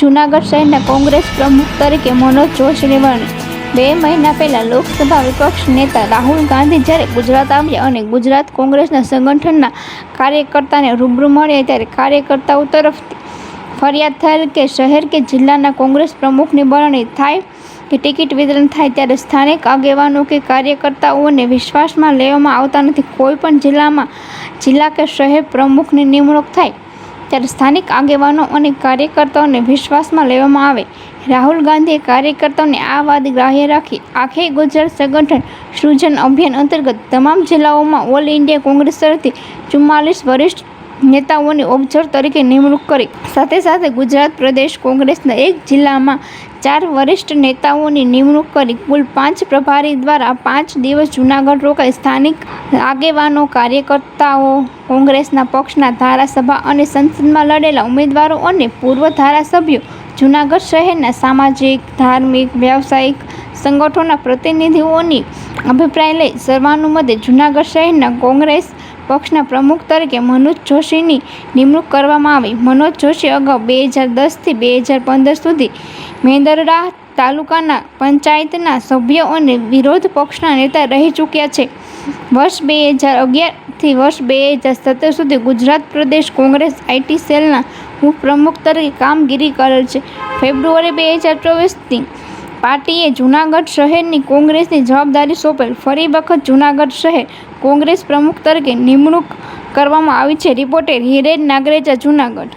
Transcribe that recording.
જૂનાગઢ શહેરના કોંગ્રેસ પ્રમુખ તરીકે મનોજ જોશીની વરણી. બે મહિના પહેલાં લોકસભા વિપક્ષ નેતા રાહુલ ગાંધી જ્યારે ગુજરાત આવ્યા અને ગુજરાત કોંગ્રેસના સંગઠનના કાર્યકર્તાને રૂબરૂ મળ્યા ત્યારે કાર્યકર્તાઓ તરફથી ફરિયાદ થયેલ કે શહેર કે જિલ્લાના કોંગ્રેસ પ્રમુખની બરણી થાય કે ટિકિટ વિતરણ થાય ત્યારે સ્થાનિક આગેવાનો કે કાર્યકર્તાઓને વિશ્વાસમાં લેવામાં આવતા નથી. કોઈપણ જિલ્લામાં જિલ્લા કે શહેર પ્રમુખની નિમણૂક થાય ત્યારે સ્થાનિક આગેવાનો અને કાર્યકર્તાઓને વિશ્વાસમાં લેવામાં આવે. રાહુલ ગાંધીએ કાર્યકર્તાઓને આ વાત ગ્રાહ્ય રાખી. આખે ગુજરાત સંગઠન સૃજન અભિયાન અંતર્ગત તમામ જિલ્લાઓમાં ઓલ ઇન્ડિયા કોંગ્રેસ તરફથી ચુમ્માલીસ વરિષ્ઠ નેતાઓની ઓબ્ઝર્વ તરીકે નિમણૂક કરી. સાથે સાથે ગુજરાત પ્રદેશ કોંગ્રેસના એક જિલ્લામાં ચાર વરિષ્ઠ નેતાઓની નિમણૂક કરી. કુલ પાંચ પ્રભારી દ્વારા પાંચ દિવસ જૂનાગઢ રોકાઈ સ્થાનિક આગેવાનો, કાર્યકર્તાઓ, કોંગ્રેસના પક્ષના ધારાસભા અને સંસદમાં લડેલા ઉમેદવારો અને પૂર્વ ધારાસભ્યો જૂનાગઢ શહેરના સામાજિક, ધાર્મિક, વ્યાવસાયિક સંગઠનોના પ્રતિનિધિઓની અભિપ્રાય લઈ સર્વાનુમતે જૂનાગઢ શહેરના કોંગ્રેસ પક્ષના પ્રમુખ તરીકે મનોજ જોશીની નિમણૂક કરવામાં આવી. મનોજ જોશી અગાઉ બે હજાર દસથી બે હજાર પંદર સુધી મેંદરડા તાલુકાના પંચાયતના સભ્ય અને વિરોધ પક્ષના નેતા રહી ચૂક્યા છે. વર્ષ બે હજાર અગિયારથી વર્ષ બે હજાર સત્તર સુધી ગુજરાત પ્રદેશ કોંગ્રેસ આઈટી સેલના ઉપપ્રમુખ તરીકે કામગીરી કરેલ છે. ફેબ્રુઆરી બે હજાર ચોવીસથી પાર્ટીએ જૂનાગઢ શહેરની કોંગ્રેસની જવાબદારી સોંપેલ. ફરી વખત જૂનાગઢ શહેર કોંગ્રેસ પ્રમુખ તરીકે નિમણૂક કરવામાં આવી છે. રિપોર્ટર હિરેન નાગરેજા, જૂનાગઢ.